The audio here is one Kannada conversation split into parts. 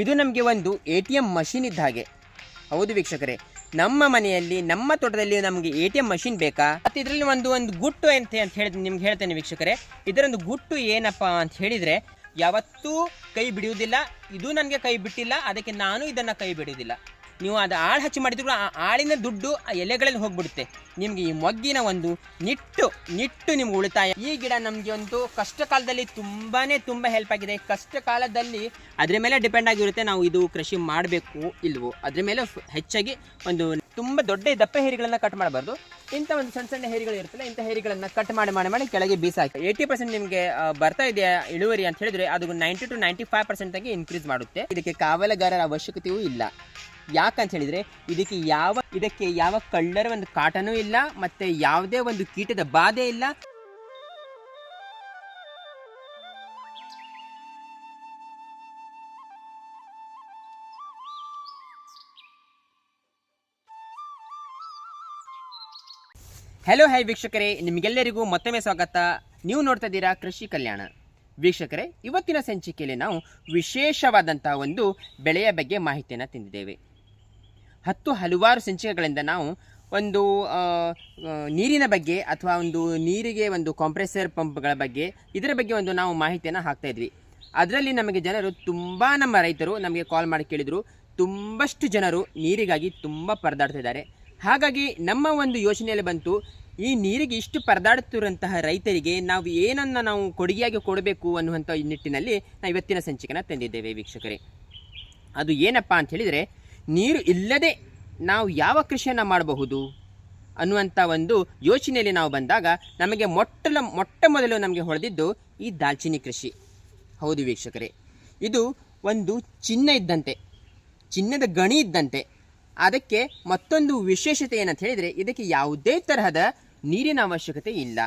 ಇದು ನಮಗೆ ಒಂದು ಎ ಟಿ ಎಂ ಮಷಿನ್ ಇದ್ದ ಹಾಗೆ. ಹೌದು ವೀಕ್ಷಕರೇ, ನಮ್ಮ ಮನೆಯಲ್ಲಿ, ನಮ್ಮ ತೋಟದಲ್ಲಿ ನಮಗೆ ಎ ಟಿ ಎಂ ಮಷಿನ್ ಬೇಕಾ? ಮತ್ತು ಇದರಲ್ಲಿ ಒಂದು ಒಂದು ಗುಟ್ಟು ಅಂತ ಅಂತ ಹೇಳಿ ನಿಮ್ಗೆ ಹೇಳ್ತೇನೆ ವೀಕ್ಷಕರೇ. ಇದರೊಂದು ಗುಟ್ಟು ಏನಪ್ಪ ಅಂತ ಹೇಳಿದರೆ, ಯಾವತ್ತೂ ಕೈ ಬಿಡುವುದಿಲ್ಲ, ಇದು ನನಗೆ ಕೈ ಬಿಟ್ಟಿಲ್ಲ, ಅದಕ್ಕೆ ನಾನು ಇದನ್ನು ಕೈ ಬಿಡುವುದಿಲ್ಲ. ನೀವು ಅದು ಆಳು ಹಚ್ಚಿ ಮಾಡಿದ್ರು ಆ ಆಳಿನ ದುಡ್ಡು ಆ ಎಲೆಗಳಲ್ಲಿ ಹೋಗ್ಬಿಡುತ್ತೆ. ನಿಮಗೆ ಈ ಮೊಗ್ಗಿನ ಒಂದು ನಿಟ್ಟು ನಿಟ್ಟು ನಿಮ್ಗೆ ಉಳಿತಾಯ. ಈ ಗಿಡ ನಮಗೆ ಒಂದು ಕಷ್ಟ ಕಾಲದಲ್ಲಿ ತುಂಬಾನೇ ತುಂಬ ಹೆಲ್ಪ್ ಆಗಿದೆ. ಕಷ್ಟ ಕಾಲದಲ್ಲಿ ಅದ್ರ ಮೇಲೆ ಡಿಪೆಂಡ್ ಆಗಿರುತ್ತೆ ನಾವು ಇದು ಕೃಷಿ ಮಾಡಬೇಕು ಇಲ್ವೋ. ಅದ್ರ ಮೇಲೆ ಹೆಚ್ಚಾಗಿ ಒಂದು ತುಂಬ ದೊಡ್ಡ ದಪ್ಪ ಹೇರಿಗಳನ್ನ ಕಟ್ ಮಾಡಬಾರ್ದು. ಇಂಥ ಒಂದು ಸಣ್ಣ ಸಣ್ಣ ಹೇರಿಗಳು ಇರ್ತಲ್ಲ ಇಂಥ ಹೇರಿಗಳನ್ನ ಕಟ್ ಮಾಡಿ ಮಾಡಿ ಮಾಡಿ ಕೆಳಗೆ ಬೀಸಾಕಿ. ಏಯ್ಟಿ ಪರ್ಸೆಂಟ್ ನಿಮಗೆ ಬರ್ತಾ ಇದೆ ಇಳುವರಿ ಅಂತ ಹೇಳಿದ್ರೆ ಅದು ninety two ninety five percent ಆಗಿ ಇನ್ಕ್ರೀಸ್ ಮಾಡುತ್ತೆ. ಇದಕ್ಕೆ ಕಾವಲುಗಾರರ ಅವಶ್ಯಕತೆಯೂ ಇಲ್ಲ. ಯಾಕಂತ ಹೇಳಿದ್ರೆ ಇದಕ್ಕೆ ಯಾವ ಇದಕ್ಕೆ ಯಾವ ಕಳ್ಳರ ಒಂದು ಕಾಟನೂ ಇಲ್ಲ, ಮತ್ತೆ ಯಾವುದೇ ಒಂದು ಕೀಟದ ಬಾಧೆ ಇಲ್ಲ. ಹಲೋ ಹೈ ವೀಕ್ಷಕರೇ. ನಿಮಗೆಲ್ಲರಿಗೂ ಮತ್ತೊಮ್ಮೆ ಸ್ವಾಗತ. ನೀವು ನೋಡ್ತಾ ಇದ್ದೀರಾ ಕೃಷಿ ಕಲ್ಯಾಣ. ವೀಕ್ಷಕರೇ, ಇವತ್ತಿನ ಸಂಚಿಕೆಯಲ್ಲಿ ನಾವು ವಿಶೇಷವಾದಂತಹ ಒಂದು ಬೆಳೆಯ ಬಗ್ಗೆ ಮಾಹಿತಿಯನ್ನು ತಂದಿದ್ದೇವೆ. ಹತ್ತು ಹಲವಾರು ಸಂಚಿಕೆಗಳಿಂದ ನಾವು ಒಂದು ನೀರಿನ ಬಗ್ಗೆ ಅಥವಾ ಒಂದು ನೀರಿಗೆ ಒಂದು ಕಾಂಪ್ರೆಸರ್ ಪಂಪ್ಗಳ ಬಗ್ಗೆ ಇದರ ಬಗ್ಗೆ ಒಂದು ನಾವು ಮಾಹಿತಿಯನ್ನು ಹಾಕ್ತಾ ಇದ್ವಿ. ಅದರಲ್ಲಿ ನಮಗೆ ಜನರು ತುಂಬ ನಮ್ಮ ರೈತರು ನಮಗೆ ಕಾಲ್ ಮಾಡಿ ಕೇಳಿದರು. ತುಂಬಷ್ಟು ಜನರು ನೀರಿಗಾಗಿ ತುಂಬ ಪರದಾಡ್ತಾ ಇದ್ದಾರೆ. ಹಾಗಾಗಿ ನಮ್ಮ ಒಂದು ಯೋಚನೆಯಲ್ಲಿ ಬಂತು, ಈ ನೀರಿಗೆ ಇಷ್ಟು ಪರದಾಡುತ್ತಿರುವಂತಹ ರೈತರಿಗೆ ನಾವು ಏನನ್ನು ನಾವು ಕೊಡುಗೆಯಾಗಿ ಕೊಡಬೇಕು ಅನ್ನುವಂಥ ನಿಟ್ಟಿನಲ್ಲಿ ನಾವು ಇವತ್ತಿನ ಸಂಚಿಕೆನ ತಂದಿದ್ದೇವೆ ವೀಕ್ಷಕರೇ. ಅದು ಏನಪ್ಪ ಅಂತ ಹೇಳಿದರೆ ನೀರು ಇಲ್ಲದೆ ನಾವು ಯಾವ ಕೃಷಿಯನ್ನು ಮಾಡಬಹುದು? ಅನ್ನುವಂಥ ಒಂದು ಯೋಚನೆಯಲ್ಲಿ ನಾವು ಬಂದಾಗ ನಮಗೆ ಮೊಟ್ಟಲ, ಮೊಟ್ಟ ಮೊದಲು ನಮಗೆ ಹೊಳೆದಿದ್ದು ಈ ದಾಲ್ಚಿನ್ನಿ ಕೃಷಿ. ಹೌದು ವೀಕ್ಷಕರೇ, ಇದು ಒಂದು ಚಿನ್ನ ಇದ್ದಂತೆ, ಚಿನ್ನದ ಗಣಿ ಇದ್ದಂತೆ. ಅದಕ್ಕೆ ಮತ್ತೊಂದು ವಿಶೇಷತೆ ಏನಂತ ಹೇಳಿದರೆ, ಇದಕ್ಕೆ ಯಾವುದೇ ತರಹದ ನೀರಿನ ಅವಶ್ಯಕತೆ ಇಲ್ಲ.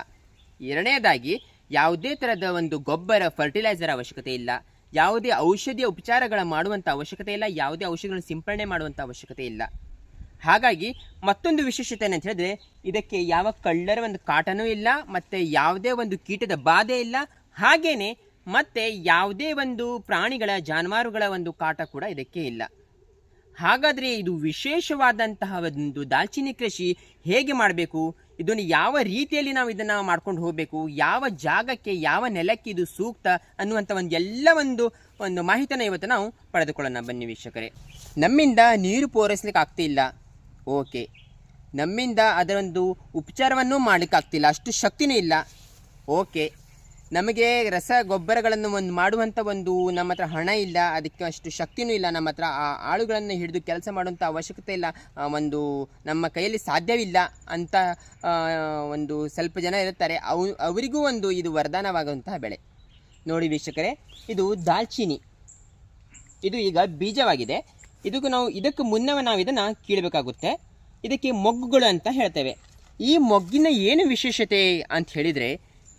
ಎರಡನೇದಾಗಿ, ಯಾವುದೇ ಥರದ ಒಂದು ಗೊಬ್ಬರ ಫರ್ಟಿಲೈಸರ್ ಅವಶ್ಯಕತೆ ಇಲ್ಲ. ಯಾವುದೇ ಔಷಧಿಯ ಉಪಚಾರಗಳ ಮಾಡುವಂಥ ಅವಶ್ಯಕತೆ ಇಲ್ಲ, ಯಾವುದೇ ಔಷಧಿಗಳನ್ನು ಸಿಂಪಡಣೆ ಮಾಡುವಂಥ ಅವಶ್ಯಕತೆ ಇಲ್ಲ. ಹಾಗಾಗಿ ಮತ್ತೊಂದು ವಿಶೇಷತೆ ಏನಂತ ಹೇಳಿದ್ರೆ, ಇದಕ್ಕೆ ಯಾವ ಕಳ್ಳರ ಒಂದು ಕಾಟನೂ ಇಲ್ಲ, ಮತ್ತೆ ಯಾವುದೇ ಒಂದು ಕೀಟದ ಬಾಧೆ ಇಲ್ಲ, ಹಾಗೇನೆ ಮತ್ತೆ ಯಾವುದೇ ಒಂದು ಪ್ರಾಣಿಗಳ, ಜಾನುವಾರುಗಳ ಒಂದು ಕಾಟ ಕೂಡ ಇದಕ್ಕೆ ಇಲ್ಲ. ಹಾಗಾದರೆ ಇದು ವಿಶೇಷವಾದಂತಹ ಒಂದು ದಾಲ್ಚಿನ್ನಿ ಕೃಷಿ ಹೇಗೆ ಮಾಡಬೇಕು? ಇದನ್ನು ಯಾವ ರೀತಿಯಲ್ಲಿ ನಾವು ಇದನ್ನು ಮಾಡ್ಕೊಂಡು ಹೋಗಬೇಕು? ಯಾವ ಜಾಗಕ್ಕೆ, ಯಾವ ನೆಲಕ್ಕೆ ಇದು ಸೂಕ್ತ ಅನ್ನುವಂಥ ಒಂದು ಎಲ್ಲ ಒಂದು ಒಂದು ಮಾಹಿತಿಯನ್ನು ಇವತ್ತು ನಾವು ಪಡೆದುಕೊಳ್ಳೋಣ ಬನ್ನಿ ವೀಕ್ಷಕರೇ. ನಮ್ಮಿಂದ ನೀರು ಪೂರೈಸ್ಲಿಕ್ಕೆ ಆಗ್ತಿಲ್ಲ ಓಕೆ. ನಮ್ಮಿಂದ ಅದರೊಂದು ಉಪಚಾರವನ್ನು ಮಾಡಲಿಕ್ಕಾಗ್ತಿಲ್ಲ ಅಷ್ಟು ಶಕ್ತಿನೇ ಇಲ್ಲ. ಓಕೆ. ನಮಗೆ ರಸಗೊಬ್ಬರಗಳನ್ನು ಒಂದು ಮಾಡುವಂಥ ಒಂದು ನಮ್ಮ ಹತ್ರ ಹಣ ಇಲ್ಲ, ಅದಕ್ಕೆ ಅಷ್ಟು ಶಕ್ತಿನೂ ಇಲ್ಲ, ನಮ್ಮ ಹತ್ರ ಆ ಆಳುಗಳನ್ನು ಹಿಡಿದು ಕೆಲಸ ಮಾಡುವಂಥ ಅವಶ್ಯಕತೆ ಇಲ್ಲ ಒಂದು ನಮ್ಮ ಕೈಯಲ್ಲಿ ಸಾಧ್ಯವಿಲ್ಲ ಅಂತ ಒಂದು ಸ್ವಲ್ಪ ಜನ ಇರುತ್ತಾರೆ ಅವು, ಅವರಿಗೂ ಒಂದು ಇದು ವರದಾನವಾಗುವಂತಹ ಬೆಳೆ. ನೋಡಿ ವೀಕ್ಷಕರೇ, ಇದು ದಾಲ್ಚೀನಿ. ಇದು ಈಗ ಬೀಜವಾಗಿದೆ. ಇದಕ್ಕೂ ನಾವು, ಇದಕ್ಕೂ ಮುನ್ನವೇ ನಾವು ಇದನ್ನು ಕೀಳಬೇಕಾಗುತ್ತೆ. ಇದಕ್ಕೆ ಮೊಗ್ಗುಗಳು ಅಂತ ಹೇಳ್ತೇವೆ. ಈ ಮೊಗ್ಗಿನ ಏನು ವಿಶೇಷತೆ ಅಂತ ಹೇಳಿದರೆ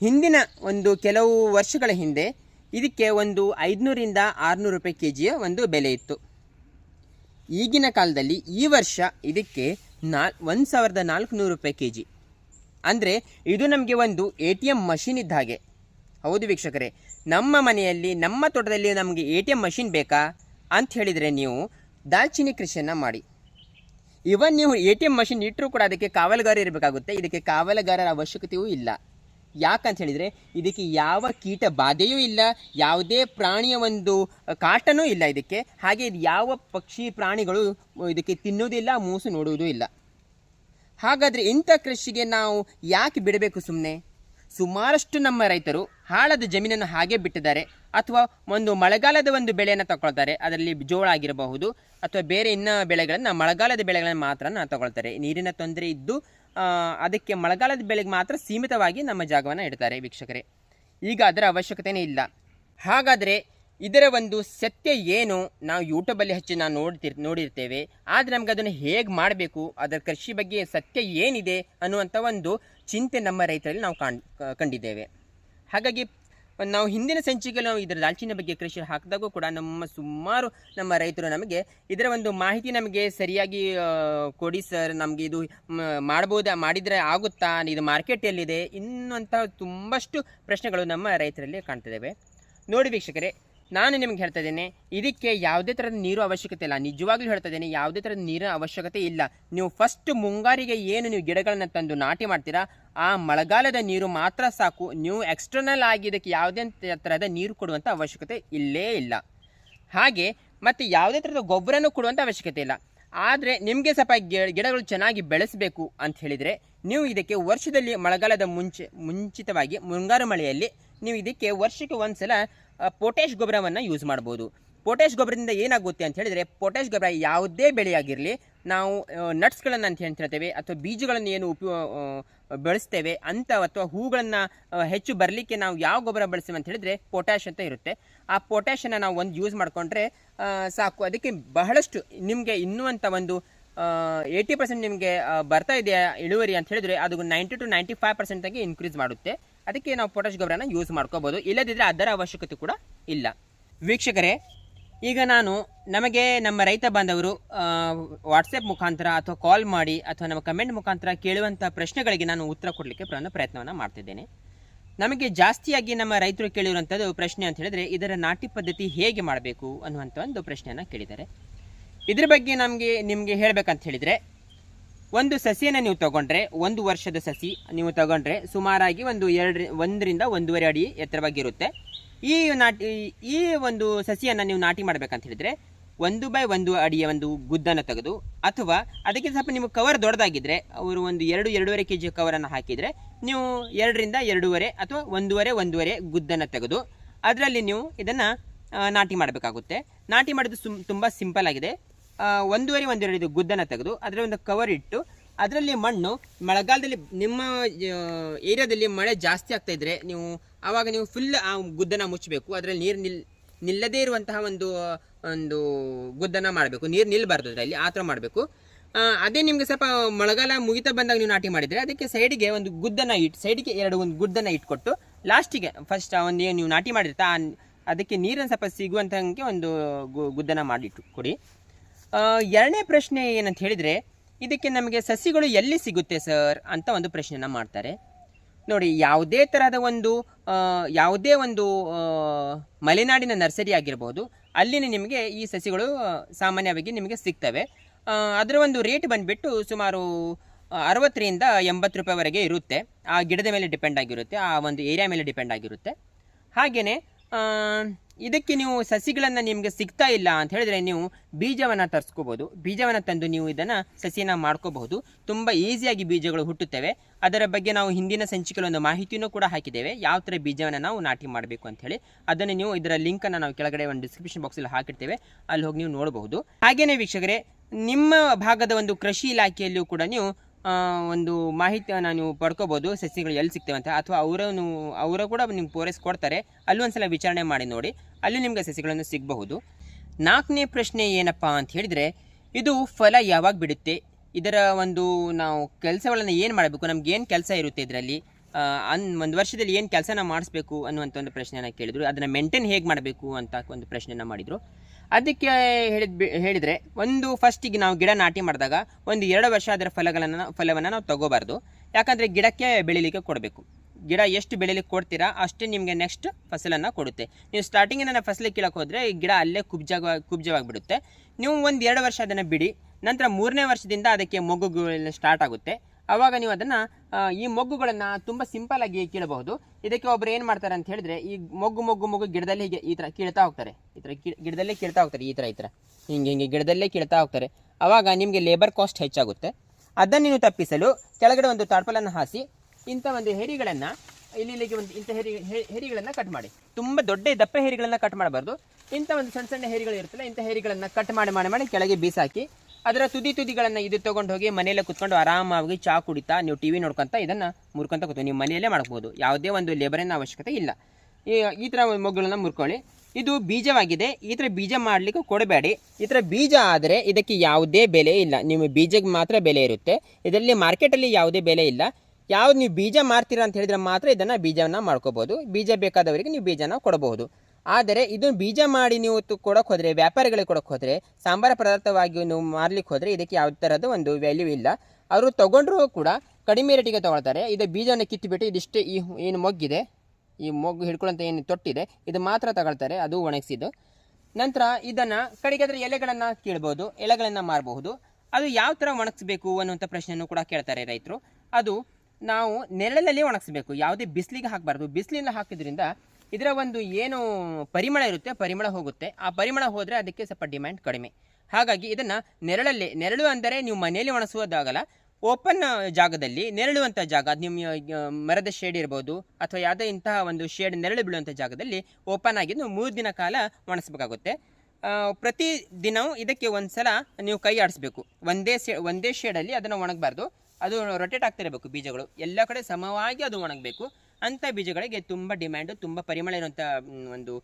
ಹಿಂದಿನ ಒಂದು ಕೆಲವು ವರ್ಷಗಳ ಹಿಂದೆ ಇದಕ್ಕೆ ಒಂದು ಐದುನೂರಿಂದ ಆರುನೂರು ರೂಪಾಯಿ ಕೆ ಜಿಯ ಒಂದು ಬೆಲೆ ಇತ್ತು. ಈಗಿನ ಕಾಲದಲ್ಲಿ ಈ ವರ್ಷ ಇದಕ್ಕೆ ನಾ ಒಂದು ಸಾವಿರದ ನಾಲ್ಕುನೂರು ರೂಪಾಯಿ ಕೆ ಜಿ ಅಂದರೆ ಇದು ನಮಗೆ ಒಂದು ಎ ಟಿ ಎಂ ಮಷಿನ್ ಇದ್ದ ಹಾಗೆ. ಹೌದು ವೀಕ್ಷಕರೇ, ನಮ್ಮ ಮನೆಯಲ್ಲಿ, ನಮ್ಮ ತೋಟದಲ್ಲಿ ನಮಗೆ ಎ ಟಿ ಎಂ ಮಷಿನ್ ಬೇಕಾ ಅಂತ ಹೇಳಿದರೆ ನೀವು ದಾಲ್ಚಿನಿ ಕೃಷಿಯನ್ನು ಮಾಡಿ. ಇವನ್ ನೀವು ಎ ಟಿ ಎಂ ಮಷಿನ್ ಇಟ್ಟರೂ ಕೂಡ ಅದಕ್ಕೆ ಕಾವಲುಗಾರ ಇರಬೇಕಾಗುತ್ತೆ. ಇದಕ್ಕೆ ಕಾವಲುಗಾರರ ಅವಶ್ಯಕತೆಯೂ ಇಲ್ಲ. ಯಾಕಂತ ಹೇಳಿದರೆ ಇದಕ್ಕೆ ಯಾವ ಕೀಟ ಬಾಧೆಯೂ ಇಲ್ಲ, ಯಾವುದೇ ಪ್ರಾಣಿಯ ಒಂದು ಕಾಟನೂ ಇಲ್ಲ ಇದಕ್ಕೆ. ಹಾಗೆ ಇದು ಯಾವ ಪಕ್ಷಿ ಪ್ರಾಣಿಗಳು ಇದಕ್ಕೆ ತಿನ್ನುವುದಿಲ್ಲ, ಮೂಸು ನೋಡುವುದೂ ಇಲ್ಲ. ಹಾಗಾದರೆ ಇಂಥ ಕೃಷಿಗೆ ನಾವು ಯಾಕೆ ಬಿಡಬೇಕು ಸುಮ್ಮನೆ ಸುಮಾರಷ್ಟು ನಮ್ಮ ರೈತರು ಹಾಳದ ಜಮೀನನ್ನು ಹಾಗೆ ಬಿಟ್ಟಿದ್ದಾರೆ. ಅಥವಾ ಒಂದು ಮಳೆಗಾಲದ ಒಂದು ಬೆಳೆಯನ್ನು ತಗೊಳ್ತಾರೆ, ಅದರಲ್ಲಿ ಜೋಳ ಆಗಿರಬಹುದು, ಅಥವಾ ಬೇರೆ ಇನ್ನ ಬೆಳೆಗಳನ್ನು ಮಳೆಗಾಲದ ಬೆಳೆಗಳನ್ನು ಮಾತ್ರ ತಗೊಳ್ತಾರೆ. ನೀರಿನ ತೊಂದರೆ ಇದ್ದು ಅದಕ್ಕೆ ಮಳೆಗಾಲದ ಬೆಳೆಗೆ ಮಾತ್ರ ಸೀಮಿತವಾಗಿ ನಮ್ಮ ಜಾಗವನ್ನು ಇಡ್ತಾರೆ ವೀಕ್ಷಕರೇ. ಈಗ ಅದರ ಅವಶ್ಯಕತೆಯೇ ಇಲ್ಲ. ಹಾಗಾದರೆ ಇದರ ಒಂದು ಸತ್ಯ ಏನು? ನಾವು ಯೂಟ್ಯೂಬಲ್ಲಿ ಹಚ್ಚಿ ನಾವು ನೋಡ್ತಿರ್, ನೋಡಿರ್ತೇವೆ. ಆದರೆ ನಮ್ಗೆ ಅದನ್ನು ಹೇಗೆ ಮಾಡಬೇಕು? ಅದರ ಕೃಷಿ ಬಗ್ಗೆ ಸತ್ಯ ಏನಿದೆ ಅನ್ನುವಂಥ ಒಂದು ಚಿಂತೆ ನಮ್ಮ ರೈತರಲ್ಲಿ ನಾವು ಕಾಣ್ ಕಂಡಿದ್ದೇವೆ. ಹಾಗಾಗಿ ನಾವು ಹಿಂದಿನ ಸಂಚಿಕೆಯಲ್ಲಿ ನಾವು ಇದರ ದಾಲ್ಚಿನ ಬಗ್ಗೆ ಕೃಷಿ ಹಾಕಿದಾಗೂ ಕೂಡ ನಮ್ಮ ಸುಮಾರು ನಮ್ಮ ರೈತರು ನಮಗೆ ಇದರ ಒಂದು ಮಾಹಿತಿ ನಮಗೆ ಸರಿಯಾಗಿ ಕೊಡಿ ಸರ್. ನಮಗೆ ಇದು ಮಾಡ್ಬೋದಾ, ಮಾಡಿದರೆ ಆಗುತ್ತಾ, ಇದು ಮಾರ್ಕೆಟ್ ಎಲ್ಲಿದೆ ಇನ್ನಂಥ ತುಂಬಷ್ಟು ಪ್ರಶ್ನೆಗಳು ನಮ್ಮ ರೈತರಲ್ಲಿ ಕಾಣ್ತಿದ್ದೇವೆ ನೋಡಿ ವೀಕ್ಷಕರೇ, ನಾನು ನಿಮ್ಗೆ ಹೇಳ್ತಾ ಇದ್ದೇನೆ, ಇದಕ್ಕೆ ಯಾವುದೇ ಥರದ ನೀರು ಅವಶ್ಯಕತೆ ಇಲ್ಲ. ನಿಜವಾಗ್ಲೂ ಹೇಳ್ತಾ ಇದ್ದೇನೆ, ಯಾವುದೇ ಥರದ ನೀರಿನ ಅವಶ್ಯಕತೆ ಇಲ್ಲ. ನೀವು ಫಸ್ಟ್ ಮುಂಗಾರಿಗೆ ಏನು ನೀವು ಗಿಡಗಳನ್ನು ತಂದು ನಾಟಿ ಮಾಡ್ತೀರಾ ಆ ಮಳೆಗಾಲದ ನೀರು ಮಾತ್ರ ಸಾಕು. ನೀವು ಎಕ್ಸ್ಟರ್ನಲ್ ಆಗಿ ಇದಕ್ಕೆ ಯಾವುದೇ ಥರದ ನೀರು ಕೊಡುವಂಥ ಅವಶ್ಯಕತೆ ಇಲ್ಲೇ ಇಲ್ಲ. ಹಾಗೆ ಮತ್ತು ಯಾವುದೇ ಥರದ ಗೊಬ್ಬರನೂ ಕೊಡುವಂಥ ಅವಶ್ಯಕತೆ ಇಲ್ಲ. ಆದರೆ ನಿಮಗೆ ಸ್ವಲ್ಪ ಗಿಡಗಳು ಚೆನ್ನಾಗಿ ಬೆಳೆಸಬೇಕು ಅಂತ ಹೇಳಿದರೆ ನೀವು ಇದಕ್ಕೆ ವರ್ಷದಲ್ಲಿ ಮಳೆಗಾಲದ ಮುಂಚೆ, ಮುಂಚಿತವಾಗಿ ಮುಂಗಾರು ಮಳೆಯಲ್ಲಿ ನೀವು ಇದಕ್ಕೆ ವರ್ಷಕ್ಕೆ ಒಂದು ಸಲ ಪೊಟ್ಯಾಶ್ ಗೊಬ್ಬರವನ್ನು ಯೂಸ್ ಮಾಡ್ಬೋದು. ಪೊಟ್ಯಾಶ್ ಗೊಬ್ಬರದಿಂದ ಏನಾಗುತ್ತೆ ಅಂತ ಹೇಳಿದರೆ ಪೊಟ್ಯಾಶ್ ಗೊಬ್ಬರ ಯಾವುದೇ ಬೆಳೆಯಾಗಿರಲಿ, ನಾವು ನಟ್ಸ್ಗಳನ್ನು ಅಂತ ಹೇಳ್ತಿರ್ತೇವೆ ಅಥವಾ ಬೀಜಗಳನ್ನು ಏನು ಉಪಯೋ ಬೆಳೆಸ್ತೇವೆ ಅಂತ ಅಥವಾ ಹೂಗಳನ್ನು ಹೆಚ್ಚು ಬರಲಿಕ್ಕೆ ನಾವು ಯಾವ ಗೊಬ್ಬರ ಬಳಸ್ತೀವಿ ಅಂತ ಹೇಳಿದ್ರೆ ಪೊಟ್ಯಾಶ್ ಅಂತ ಇರುತ್ತೆ. ಆ ಪೊಟ್ಯಾಶನ್ನು ನಾವು ಒಂದು ಯೂಸ್ ಮಾಡಿಕೊಂಡ್ರೆ ಸಾಕು. ಅದಕ್ಕೆ ಬಹಳಷ್ಟು ನಿಮಗೆ ಇನ್ನುವಂಥ ಒಂದು ಏಯ್ಟಿ ಪರ್ಸೆಂಟ್ ನಿಮಗೆ ಬರ್ತಾ ಇದೆಯಾ ಇಳುವರಿ ಅಂತ ಹೇಳಿದ್ರೆ ಅದು ನೈಂಟಿ ಟು ನೈಂಟಿ ಫೈವ್ ಪರ್ಸೆಂಟಾಗಿ ಇನ್ಕ್ರೀಸ್ ಮಾಡುತ್ತೆ. ಅದಕ್ಕೆ ನಾವು ಪೊಟ್ಯಾಶ್ ಗೊಬ್ಬರನ ಯೂಸ್ ಮಾಡ್ಕೋಬೋದು. ಇಲ್ಲದಿದ್ದರೆ ಅದರ ಅವಶ್ಯಕತೆ ಕೂಡ ಇಲ್ಲ. ವೀಕ್ಷಕರೇ ಈಗ ನಾನು ನಮಗೆ ನಮ್ಮ ರೈತ ಬಾಂಧವರು ವಾಟ್ಸಪ್ ಮುಖಾಂತರ ಅಥವಾ ಕಾಲ್ ಮಾಡಿ ಅಥವಾ ನಮ್ಮ ಕಮೆಂಟ್ ಮುಖಾಂತರ ಕೇಳುವಂಥ ಪ್ರಶ್ನೆಗಳಿಗೆ ನಾನು ಉತ್ತರ ಕೊಡಲಿಕ್ಕೆ ಪ್ರಯತ್ನ, ಪ್ರಯತ್ನವನ್ನು ಮಾಡ್ತಿದ್ದೇನೆ. ನಮಗೆ ಜಾಸ್ತಿಯಾಗಿ ನಮ್ಮ ರೈತರು ಕೇಳಿರುವಂಥದ್ದು ಪ್ರಶ್ನೆ ಅಂತ ಹೇಳಿದ್ರೆ, ಇದರ ನಾಟಿ ಪದ್ಧತಿ ಹೇಗೆ ಮಾಡಬೇಕು ಅನ್ನುವಂಥ ಒಂದು ಪ್ರಶ್ನೆಯನ್ನು ಕೇಳಿದ್ದಾರೆ. ಇದ್ರ ಬಗ್ಗೆ ನಮಗೆ, ನಿಮಗೆ ಹೇಳಬೇಕಂತ ಹೇಳಿದರೆ, ಒಂದು ಸಸಿಯನ್ನು ನೀವು ತಗೊಂಡ್ರೆ, ಒಂದು ವರ್ಷದ ಸಸಿ ನೀವು ತಗೊಂಡ್ರೆ ಸುಮಾರಾಗಿ ಒಂದು ಎರಡು, ಒಂದರಿಂದ ಒಂದೂವರೆ ಅಡಿ ಎತ್ತರವಾಗಿರುತ್ತೆ. ಈ ನಾಟಿ, ಈ ಒಂದು ಸಸಿಯನ್ನು ನೀವು ನಾಟಿ ಮಾಡಬೇಕಂತ ಹೇಳಿದರೆ ಒಂದು ಬೈ ಒಂದು ಅಡಿಯ ಒಂದು ಗುದ್ದನ್ನು ತೆಗೆದು ಅಥವಾ ಅದಕ್ಕೆ ಸ್ವಲ್ಪ ನಿಮಗೆ ಕವರ್ ದೊಡ್ಡದಾಗಿದ್ದರೆ ಅವರು ಒಂದು ಎರಡು, ಎರಡೂವರೆ ಕೆ ಜಿ ಕವರನ್ನು ಹಾಕಿದರೆ ನೀವು ಎರಡರಿಂದ ಎರಡೂವರೆ ಅಥವಾ ಒಂದೂವರೆ ಒಂದೂವರೆ ಗುದ್ದನ್ನು ತೆಗೆದು ಅದರಲ್ಲಿ ನೀವು ಇದನ್ನು ನಾಟಿ ಮಾಡಬೇಕಾಗುತ್ತೆ. ನಾಟಿ ಮಾಡೋದು ಸುಮ್, ತುಂಬ ಸಿಂಪಲ್ ಆಗಿದೆ. ಒಂದೂವರೆ ಒಂದೆರಡು ಗುದ್ದನ್ನು ತೆಗೆದು ಅದರ ಒಂದು ಕವರ್ ಇಟ್ಟು ಅದರಲ್ಲಿ ಮಣ್ಣು ಮಳೆಗಾಲದಲ್ಲಿ ನಿಮ್ಮ ಏರಿಯಾದಲ್ಲಿ ಮಳೆ ಜಾಸ್ತಿ ಆಗ್ತಾ ಇದ್ರೆ ನೀವು ಆವಾಗ ನೀವು ಫುಲ್ ಆ ಗುದ್ದನ ಮುಚ್ಚಬೇಕು ಅದರಲ್ಲಿ ನೀರು ನಿಲ್, ನಿಲ್ಲದೇ ಇರುವಂತಹ ಒಂದು ಒಂದು ಗುದ್ದನ ಮಾಡಬೇಕು. ನೀರು ನಿಲ್ಲಬಾರ್ದು ಅದರಲ್ಲಿ, ಆ ಥರ ಮಾಡಬೇಕು. ಅದೇ ನಿಮಗೆ ಸ್ವಲ್ಪ ಮಳೆಗಾಲ ಮುಗಿತಾ ಬಂದಾಗ ನೀವು ನಾಟಿ ಮಾಡಿದರೆ ಅದಕ್ಕೆ ಸೈಡಿಗೆ ಒಂದು ಗುದ್ದನ ಇಟ್ಟು ಸೈಡಿಗೆ ಎರಡು ಒಂದು ಗುದ್ದನ ಇಟ್ಕೊಟ್ಟು ಲಾಸ್ಟಿಗೆ ಫಸ್ಟ್ ಒಂದು ಏನು ನೀವು ನಾಟಿ ಮಾಡಿರ್ತಾ ಅದಕ್ಕೆ ನೀರನ್ನು ಸ್ವಲ್ಪ ಸಿಗುವಂಥಂಗೆ ಒಂದು ಗುದ್ದನ ಮಾಡಿಟ್ಟು ಕೊಡಿ. ಎರಡನೇ ಪ್ರಶ್ನೆ ಏನಂತ ಹೇಳಿದರೆ, ಇದಕ್ಕೆ ನಮಗೆ ಸಸಿಗಳು ಎಲ್ಲಿ ಸಿಗುತ್ತೆ ಸರ್ ಅಂತ ಒಂದು ಪ್ರಶ್ನೆನ ಮಾಡ್ತಾರೆ. ನೋಡಿ, ಯಾವುದೇ ತರಹದ ಒಂದು ಯಾವುದೇ ಒಂದು ಮಲೆನಾಡಿನ ನರ್ಸರಿ ಆಗಿರ್ಬೋದು, ಅಲ್ಲಿನ ನಿಮಗೆ ಈ ಸಸಿಗಳು ಸಾಮಾನ್ಯವಾಗಿ ನಿಮಗೆ ಸಿಗ್ತವೆ. ಅದರ ಒಂದು ರೇಟ್ ಬಂದುಬಿಟ್ಟು ಸುಮಾರು ಅರವತ್ತರಿಂದ ಎಂಬತ್ತು ರೂಪಾಯಿವರೆಗೆ ಇರುತ್ತೆ. ಆ ಗಿಡದ ಮೇಲೆ ಡಿಪೆಂಡ್ ಆಗಿರುತ್ತೆ, ಆ ಒಂದು ಏರಿಯಾ ಮೇಲೆ ಡಿಪೆಂಡ್ ಆಗಿರುತ್ತೆ. ಹಾಗೆಯೇ ಇದಕ್ಕೆ ನೀವು ಸಸಿಗಳನ್ನು ನಿಮಗೆ ಸಿಗ್ತಾ ಇಲ್ಲ ಅಂತ ಹೇಳಿದ್ರೆ ನೀವು ಬೀಜವನ್ನು ತರಿಸ್ಕೋಬೋದು. ಬೀಜವನ್ನು ತಂದು ನೀವು ಇದನ್ನು ಸಸಿನ ಮಾಡ್ಕೋಬಹುದು. ತುಂಬ ಈಸಿಯಾಗಿ ಬೀಜಗಳು ಹುಟ್ಟುತ್ತವೆ. ಅದರ ಬಗ್ಗೆ ನಾವು ಹಿಂದಿನ ಸಂಚಿಕೆಯಲ್ಲಿ ಒಂದು ಮಾಹಿತಿಯನ್ನು ಕೂಡ ಹಾಕಿದ್ದೇವೆ. ಯಾವ ಥರ ಬೀಜವನ್ನು ನಾವು ನಾಟಿ ಮಾಡಬೇಕು ಅಂತ ಹೇಳಿ. ಅದನ್ನು ನೀವು ಇದರ ಲಿಂಕನ್ನು ನಾವು ಕೆಳಗಡೆ ಒಂದು ಡಿಸ್ಕ್ರಿಪ್ಷನ್ ಬಾಕ್ಸಲ್ಲಿ ಹಾಕಿರ್ತೇವೆ. ಅಲ್ಲಿ ಹೋಗಿ ನೀವು ನೋಡಬಹುದು. ಹಾಗೆಯೇ ವೀಕ್ಷಕರೇ, ನಿಮ್ಮ ಭಾಗದ ಒಂದು ಕೃಷಿ ಇಲಾಖೆಯಲ್ಲಿಯೂ ಕೂಡ ನೀವು ಒಂದು ಮಾಹಿತಿಯನ್ನು ನೀವು ಪಡ್ಕೋಬೋದು, ಸಸಿಗಳು ಎಲ್ಲಿ ಸಿಗ್ತವೆ ಅಂತ ಅಥವಾ ಅವರನ್ನು, ಅವರು ಕೂಡ ನಿಮ್ಗೆ ಪೂರೈಸ್ಕೊಡ್ತಾರೆ ಅಲ್ಲಿ ಒಂದ್ಸಲ ವಿಚಾರಣೆ ಮಾಡಿ ನೋಡಿ, ಅಲ್ಲಿ ನಿಮಗೆ ಸಸಿಗಳನ್ನು ಸಿಗಬಹುದು. ನಾಲ್ಕನೇ ಪ್ರಶ್ನೆ ಏನಪ್ಪ ಅಂತ ಹೇಳಿದರೆ, ಇದು ಫಲ ಯಾವಾಗ ಬಿಡುತ್ತೆ? ಇದರ ಒಂದು ನಾವು ಕೆಲಸಗಳನ್ನು ಏನು ಮಾಡಬೇಕು? ನಮ್ಗೆ ಏನು ಕೆಲಸ ಇರುತ್ತೆ ಇದರಲ್ಲಿ? ಅನ್, ಒಂದು ವರ್ಷದಲ್ಲಿ ಏನು ಕೆಲಸನ ಮಾಡಿಸ್ಬೇಕು ಅನ್ನುವಂಥ ಒಂದು ಪ್ರಶ್ನೆನ ಕೇಳಿದರು. ಅದನ್ನು ಮೇಂಟೈನ್ ಹೇಗೆ ಮಾಡಬೇಕು ಅಂತ ಒಂದು ಪ್ರಶ್ನೆನ ಮಾಡಿದರು. ಅದಕ್ಕೆ ಹೇಳಿದ ಹೇಳಿದರೆ, ಒಂದು ಫಸ್ಟಿಗೆ ನಾವು ಗಿಡ ನಾಟಿ ಮಾಡಿದಾಗ ಒಂದು ಎರಡು ವರ್ಷ ಅದರ ಫಲಗಳನ್ನು ಫಲವನ್ನು ನಾವು ತಗೋಬಾರ್ದು. ಯಾಕಂದರೆ ಗಿಡಕ್ಕೆ ಬೆಳಿಲಿಕ್ಕೆ ಕೊಡಬೇಕು. ಗಿಡ ಎಷ್ಟು ಬೆಳಿಲಿಕ್ಕೆ ಕೊಡ್ತೀರಾ ಅಷ್ಟೇ ನಿಮಗೆ ನೆಕ್ಸ್ಟ್ ಫಸಲನ್ನು ಕೊಡುತ್ತೆ. ನೀವು ಸ್ಟಾರ್ಟಿಂಗಿನ ಫಸಲಿಗೆ ಕೀಳಕ್ಕೆ ಹೋದರೆ ಗಿಡ ಅಲ್ಲೇ ಕುಬ್ಜಾಗ ಕುಬ್ಜವಾಗಿಬಿಡುತ್ತೆ. ನೀವು ಒಂದು ಎರಡು ವರ್ಷ ಅದನ್ನು ಬಿಡಿ, ನಂತರ ಮೂರನೇ ವರ್ಷದಿಂದ ಅದಕ್ಕೆ ಮೊಗ್ಗುಗಳು ಸ್ಟಾರ್ಟ್ ಆಗುತ್ತೆ. ಆವಾಗ ನೀವು ಅದನ್ನು ಈ ಮೊಗ್ಗುಗಳನ್ನು ತುಂಬ ಸಿಂಪಲ್ ಆಗಿ ಕೀಳಬಹುದು. ಇದಕ್ಕೆ ಒಬ್ರು ಏನು ಮಾಡ್ತಾರೆ ಅಂತ ಹೇಳಿದ್ರೆ, ಈ ಮೊಗ್ಗು ಮೊಗ್ಗು ಮೊಗ್ಗು ಗಿಡದಲ್ಲಿ ಹೀಗೆ ಈ ಥರ ಕೀಳ್ತಾ ಹೋಗ್ತಾರೆ. ಈ ಥರ ಗಿಡದಲ್ಲೇ ಕೀಳ್ತಾ ಹೋಗ್ತಾರೆ, ಈ ಥರ ಈ ಥರ ಹಿಂಗೆ ಹಿಂಗೆ ಗಿಡದಲ್ಲೇ ಕೀಳ್ತಾ ಹೋಗ್ತಾರೆ. ಆವಾಗ ನಿಮಗೆ ಲೇಬರ್ ಕಾಸ್ಟ್ ಹೆಚ್ಚಾಗುತ್ತೆ. ಅದನ್ನು ನೀವು ತಪ್ಪಿಸಲು ಕೆಳಗಡೆ ಒಂದು ತಾಡ್ಪಲನ್ನು ಹಾಸಿ, ಇಂಥ ಒಂದು ಹೆರಿಗಳನ್ನು, ಇಲ್ಲಿ, ಇಲ್ಲಿಗೆ ಒಂದು ಇಂಥ ಹೆರಿ ಹೆರಿಗಳನ್ನು ಕಟ್ ಮಾಡಿ. ತುಂಬ ದೊಡ್ಡ ದಪ್ಪ ಹೆರಿಗಳನ್ನು ಕಟ್ ಮಾಡಬಾರ್ದು. ಇಂಥ ಒಂದು ಸಣ್ಣ ಸಣ್ಣ ಹೆರಿಗಳು ಇರುತ್ತಲ್ಲ, ಇಂಥ ಹೆರಿಗಳನ್ನು ಕಟ್ ಮಾಡಿ ಮಾಡಿ ಮಾಡಿ ಕೆಳಗೆ ಬೀಸಾಕಿ ಅದರ ತುದಿ ತುದಿಗಳನ್ನು ಇದು ತೊಗೊಂಡು ಹೋಗಿ ಮನೆಯಲ್ಲೇ ಕುತ್ಕೊಂಡು ಆರಾಮಾಗಿ ಚಾ ಕುಡಿತಾ ನೀವು ಟಿ ವಿ ನೋಡ್ಕೊಂತ ಇದನ್ನು ಮುರ್ಕೊಂತ ಕೂತು ನೀವು ಮನೆಯಲ್ಲೇ ಮಾಡ್ಬೋದು. ಯಾವುದೇ ಒಂದು ಲೇಬರಿನ ಅವಶ್ಯಕತೆ ಇಲ್ಲ. ಈ ಈ ಥರ ಮೊಗ್ಗುಗಳನ್ನು ಮುರ್ಕೊಳ್ಳಿ. ಇದು ಬೀಜವಾಗಿದೆ. ಈ ಥರ ಬೀಜ ಮಾಡಲಿಕ್ಕೂ ಕೊಡಬೇಡಿ. ಈ ಥರ ಬೀಜ ಆದರೆ ಇದಕ್ಕೆ ಯಾವುದೇ ಬೆಲೆ ಇಲ್ಲ. ನಿಮ್ಮ ಬೀಜಕ್ಕೆ ಮಾತ್ರ ಬೆಲೆ ಇರುತ್ತೆ. ಇದರಲ್ಲಿ ಮಾರ್ಕೆಟಲ್ಲಿ ಯಾವುದೇ ಬೆಲೆ ಇಲ್ಲ. ಯಾವ್ದು ನೀವು ಬೀಜ ಮಾರ್ತೀರಾ ಅಂತ ಹೇಳಿದ್ರೆ ಮಾತ್ರ ಇದನ್ನು ಬೀಜವನ್ನು ಮಾಡ್ಕೋಬೋದು. ಬೀಜ ಬೇಕಾದವರಿಗೆ ನೀವು ಬೀಜನ ಕೊಡಬಹುದು. ಆದರೆ ಇದನ್ನು ಬೀಜ ಮಾಡಿ ನೀವು ಕೊಡೋಕೆ ಹೋದರೆ, ವ್ಯಾಪಾರಿಗಳಿಗೆ ಕೊಡಕ್ಕೆ ಹೋದರೆ, ಸಾಂಬಾರ ಪದಾರ್ಥವಾಗಿ ನೀವು ಮಾರ್ಲಿಕ್ಕೆ ಹೋದರೆ ಇದಕ್ಕೆ ಯಾವ ಥರದ ಒಂದು ವ್ಯಾಲ್ಯೂ ಇಲ್ಲ. ಅವರು ತೊಗೊಂಡ್ರೂ ಕೂಡ ಕಡಿಮೆ ರೇಟಿಗೆ ತೊಗೊಳ್ತಾರೆ. ಇದು ಬೀಜವನ್ನು ಕಿತ್ತುಬಿಟ್ಟು ಇದಿಷ್ಟೇ ಈ ಏನು ಮೊಗ್ಗಿದೆ, ಈ ಮೊಗ್ಗು ಹಿಡ್ಕೊಳ್ಳೋಂಥ ಏನು ತೊಟ್ಟಿದೆ, ಇದು ಮಾತ್ರ ತಗೊಳ್ತಾರೆ, ಅದು ಒಣಗಿಸಿದ್ದು. ನಂತರ ಇದನ್ನು ಕಡೆಗಾದರೆ ಅದರ ಎಲೆಗಳನ್ನು ಕೀಳ್ಬೋದು, ಎಲೆಗಳನ್ನು ಮಾರಬಹುದು. ಅದು ಯಾವ ಥರ ಒಣಗಿಸ್ಬೇಕು ಅನ್ನುವಂಥ ಪ್ರಶ್ನೆಯನ್ನು ಕೂಡ ಕೇಳ್ತಾರೆ ರೈತರು. ಅದು ನಾವು ನೆರಳಲ್ಲಿ ಒಣಗಿಸ್ಬೇಕು, ಯಾವುದೇ ಬಿಸಿಲಿಗೆ ಹಾಕಬಾರ್ದು. ಬಿಸಿಲಿನ ಹಾಕಿದ್ರಿಂದ ಇದರ ಒಂದು ಏನು ಪರಿಮಳ ಇರುತ್ತೆ, ಪರಿಮಳ ಹೋಗುತ್ತೆ. ಆ ಪರಿಮಳ ಹೋದರೆ ಅದಕ್ಕೆ ಸ್ವಲ್ಪ ಡಿಮ್ಯಾಂಡ್ ಕಡಿಮೆ. ಹಾಗಾಗಿ ಇದನ್ನು ನೆರಳಲ್ಲಿ, ನೆರಳು ಅಂದರೆ ನೀವು ಮನೆಯಲ್ಲಿ ಒಣಸುವುದಾಗಲ್ಲ ಓಪನ್ ಜಾಗದಲ್ಲಿ ನೆರಳುವಂಥ ಜಾಗ, ಅದು ನಿಮ್ಮ ಮರದ ಶೇಡ್ ಇರ್ಬೋದು, ಅಥವಾ ಯಾವುದೇ ಇಂತಹ ಒಂದು ಶೇಡ್ ನೆರಳು ಬೀಳುವಂಥ ಜಾಗದಲ್ಲಿ ಓಪನ್ ಆಗಿ ನೀವು ಮೂರು ದಿನ ಕಾಲ ಒಣಸಬೇಕಾಗುತ್ತೆ. ಪ್ರತಿ ದಿನವೂ ಇದಕ್ಕೆ ಒಂದು ಸಲ ನೀವು ಕೈ ಆಡಿಸ್ಬೇಕು. ಒಂದೇ ಶೇ, ಒಂದೇ ಶೇಡಲ್ಲಿ ಅದನ್ನು ಒಣಗಬಾರ್ದು. ಅದು ರೊಟೇಟ್ ಆಗ್ತಿರಬೇಕು ಬೀಜಗಳು. ಎಲ್ಲ ಕಡೆ ಸಮವಾಗಿ ಅದು ಒಣಗಬೇಕು. ಅಂಥ ಬೀಜಗಳಿಗೆ ತುಂಬ ಡಿಮ್ಯಾಂಡು ತುಂಬ ಪರಿಮಳ ಇರುವಂಥ ಒಂದು